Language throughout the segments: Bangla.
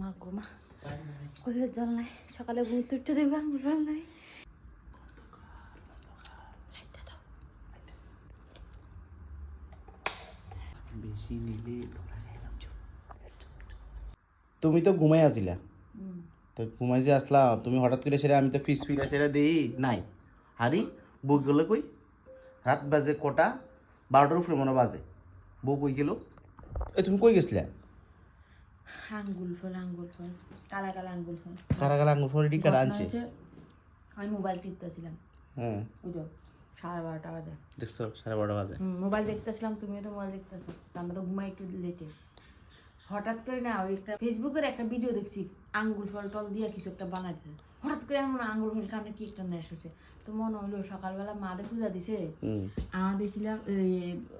মা গো মা। কইলে জল নাই। সকালে ঘুম উঠে দেখব আঙুল জল নাই। তুমি তো ঘুমাই আসিলা। তো ঘুমাই যে আসলা তুমি হঠাৎ করে সেটা আমি তো ফিস ফিরা সেটা দেই নাই। হারি বউ গেলে কই? রাত বাজে কটা? বারোটার উপরে মনে বাজে। বউ কই গেল? এ তুমি কই গেছিলা? আঙ্গুল ফল আঙ্গুল ফল কালা কালা আঙ্গুল ফল কালা কালা আঙ্গুল ফল টিকার ঘটনা আনছে? আমি মোবাইল টিপতেছিলাম। হ্যাঁ। বুঝো সাড়ে বারোটা বাজে। দেখছ সাড়ে বারোটা বাজে। মোবাইল দেখতেছিলাম তুমিও তো মোবাইল দেখতেছো। আমরা তো ঘুমাই একটু লেটে হঠাৎ করে না ওই একটা ফেসবুকের একটা ভিডিও দেখছি আঙ্গুল ফল টল দিয়ে কিছু একটা বানাইছে হঠাৎ করে এমন আঙ্গুল ফল কামনে কি একটা নেশ হয়েছে। তো মনে হইল সকালবেলা মা দেখে পূজা দিছে হুম। আমার দিছিলাম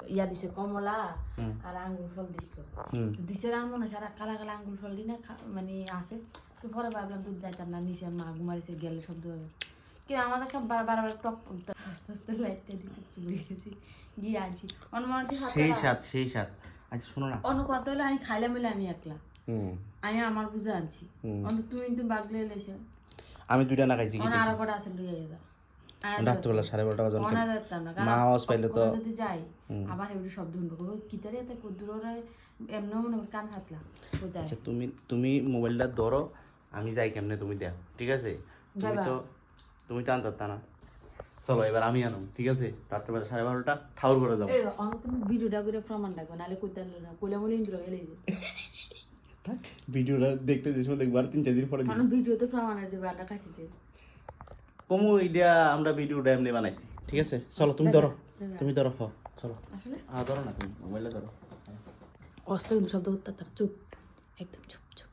ইয়া দিছে কমলা আর আঙ্গুর ফল দিছিল। দিছে আর মনে হয় সারা কালা কালা আঙ্গুর ফল দিনা মানে আছে। তো পরে ভাবলাম দুধ যাইতাম না নিচে মা ঘুমাইছে গেলে শব্দ হবে। কিন্তু আমার একটা বার- বারবার টক। আস্তে আস্তে লাইটটা দিতে চলে গেছি গিয়ে আনছি। অন্য মনে হচ্ছে সেই সাত সেই সাত আচ্ছা শোনো না। অন্য কথা হলে আমি খাইলাম আমি একলা। হুম। আমি আমার বুঝে আনছি। অন্ত তুমি কিন্তু বাগলে এলেছে। আমি দুইটা না খাইছি কি অন আরও কটা আছে রাত্রিবেলা সাড়ে বারোটা বাজে অনা যেতাম মা আওয়াজ পাইলে তো যদি যাই আবার এবারে শব্দ শুনব। কিতারে এত কুদ্দুর এমন মনে কান হাতলা। আচ্ছা তুমি তুমি মোবাইলটা ধরো আমি যাই কেমনে তুমি দেখো ঠিক আছে? তুমি। তো তুমি তো না। চলো এবার আমি আনো ঠিক আছে? রাত্রেবেলা সাড়ে বারোটা ঠাউর করে যাব। ভিডিওটা করে প্রমাণ রাখব নাহলে না। কইলে মনে ইন্দ্র গেলে ভিডিওটা দেখতে যে সময় দেখব আর তিন চার দিন পরে ভিডিওতে প্রমাণ আছে বাটা কাছে কমু ইডিয়া আমরা ভিডিওটা এমনি বানাইছি। ঠিক আছে চলো তুমি ধরো। তুমি ধরো হ চলো। আসলে? ধরো না তুমি মোবাইলে ধরো। কষ্ট কিন্তু শব্দ করতে তার চুপ একদম চুপ চুপ,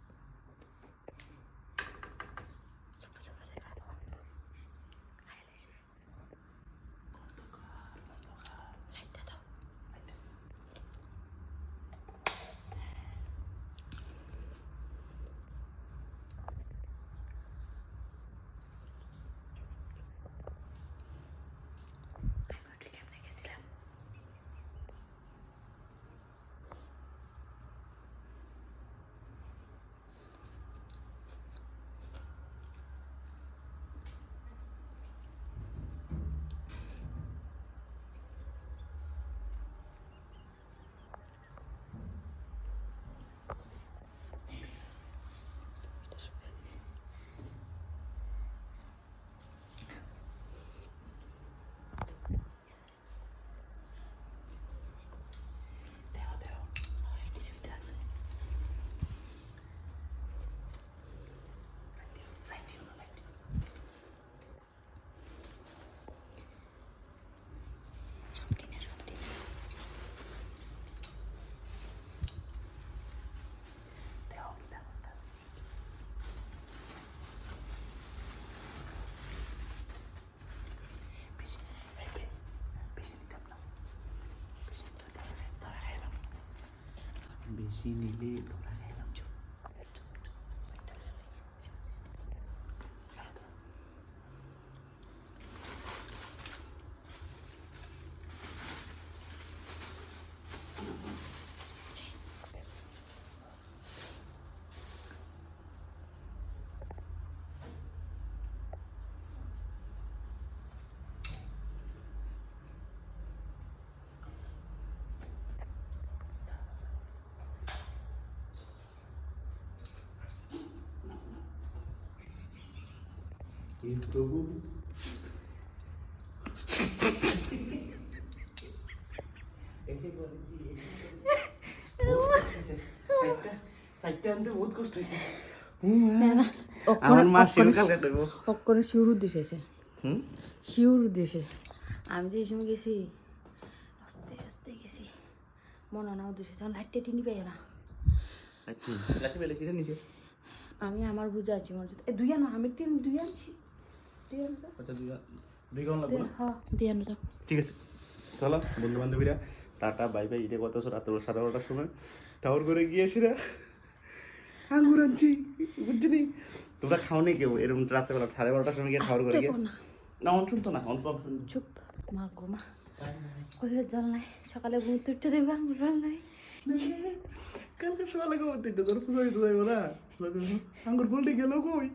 心里累了 খাইলাম প্রভু সাইটটা আনতে বহুত কষ্ট হয়েছে না না আমার মা শিউ কালকে করব অক্ষরে শিউর উদ্দেশ্যে হুম শিউর উদ্দেশ্যে আমি যে এই সময় গেছি আস্তে আস্তে গেছি মনে না উদ্দেশ্যে যখন লাইটটা টিনি পাই না আমি আমার বুঝে আছি মনে দুই আনো আমি টিন দুই আনছি। আচ্ছা দুই দুই লাগবে হ্যাঁ আনো ঠিক আছে চলো বন্ধু বান্ধবীরা টাটা বাই বাই এটা কত রাত্রে সাড়ে বারোটার সময়। টাওয়ার করে গিয়ে এসে আঙ্গুর আনছি বুঝছি? তোমরা খাও নি কেউ? এরকম রাত্রেবেলা সাড়ে বারোটার সময় গিয়ে টাওয়ার করে গিয়ে না। অন শুনতো না অন কম চুপ মা গো মা। কইলে জল নাই। সকালে ঘুম উঠে দেখব আঙুল জল নাই। কালকে সকালে কবে তিনটে তোর পুজো দিতে যাইবো না? আঙ্গুর ফুলটি গেল কই?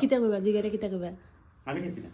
কিতা কইবা জিগারে কিতা কইবা? আমি খেয়েছি না।